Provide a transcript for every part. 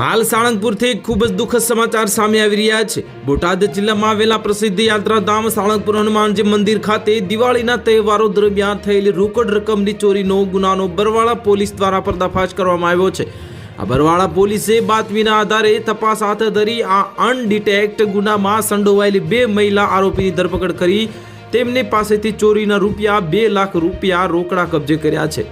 હાલ સાળંગપુરથી ખૂબ જ દુઃખદ સમાચાર સામે આવી રહ્યા છે. બોટાદ જિલ્લામાં આવેલા પ્રસિદ્ધ યાત્રાધામ સાળંગપુર હનુમાનજી મંદિર ખાતે દિવાળીના તહેવારો દરમિયાન થયેલી રોકડ રકમની ચોરીનો ગુનાનો બરવાળા પોલીસ દ્વારા પર્દાફાશ કરવામાં આવ્યો છે. આ બરવાળા પોલીસે બાતમીના આધારે તપાસ હાથ ધરી આ અનડિટેક્ટ ગુનામાં સંડોવાયેલી બે મહિલા આરોપીની ધરપકડ કરી તેમની પાસેથી ચોરીના રૂપિયા બે લાખ રૂપિયા રોકડા કબજે કર્યા છે.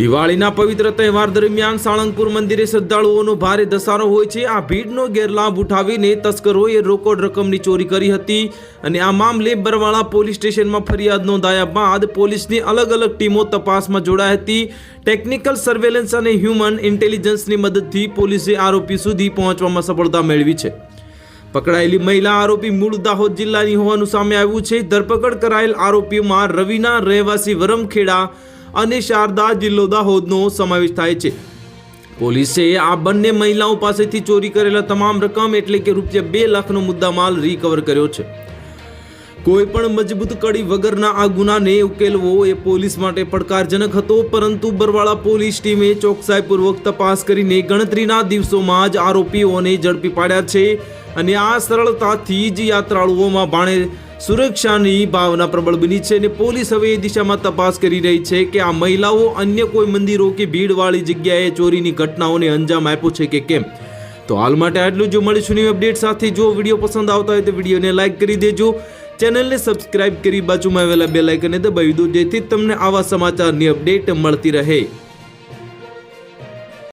દિવાળીના પવિત્ર તહેવાર દરમિયાન સાળંગપુર મંદિરે શ્રદ્ધાળુઓનો ભારે ધસારો હોય છે. આ ભીડનો ગેરલાભ ઉઠાવીને તસ્કરોએ રોકડ રકમની ચોરી કરી હતી અને આ મામલે બરવાળા પોલીસ સ્ટેશનમાં ફરિયાદ નોંધાયા બાદ પોલીસની અલગ અલગ ટીમો તપાસમાં જોડાઈ હતી. ટેકનિકલ સર્વેલન્સ અને હ્યુમન ઇન્ટેલિજન્સની મદદથી પોલીસે આરોપી સુધી પહોંચવામાં સફળતા મેળવી છે. પકડાયેલી મહિલા આરોપી મૂળ દાહોદ જિલ્લાની હોવાનું સામે આવ્યું છે. ધરપકડ કરાયેલ આરોપીઓમાં રવિના રહેવાસી વરમખેડા અને શારદા જિલ્લો દાહોદનો સમાવેશ થાય છે. પોલીસે આ બંને મહિલાઓ પાસેથી ચોરી કરેલા તમામ રકમ એટલે કે રૂપિયા બે લાખનો મુદ્દામાલ રિકવર કર્યો છે. કોઈ પણ મજબૂત કડી વગરના આ ગુનાને ઉકેલવો એ પોલીસ માટે પડકારજનક હતો, પરંતુ બરવાળા પોલીસ ટીમે ચોકસાઈપૂર્વક તપાસ કરીને ગણતરીના દિવસોમાં જ આરોપીઓને ઝડપી પાડ્યા છે. અને આ સરળતાથી જ યાત્રાળુઓમાં ભાણે સુરક્ષાની ભાવના પ્રબળ બની છે અને પોલીસ હવે એ દિશામાં તપાસ કરી રહી છે કે આ મહિલાઓ અન્ય કોઈ મંદિરો કે ભીડવાળી જગ્યાએ ચોરીની ઘટનાઓને અંજામ આપ્યો છે કે કેમ? તો હાલ માટે આટલું જો. મળીશું ની અપડેટ સાથે. જો વીડિયો પસંદ આવતા હોય તો વિડીયોને લાઇક કરી દેજો. ચેનલને સબસ્ક્રાઇબ કરી બાજુમાં આવેલા બે લાઇકને દબાવી દો જેથી તમને આવા સમાચારની અપડેટ મળતી રહે.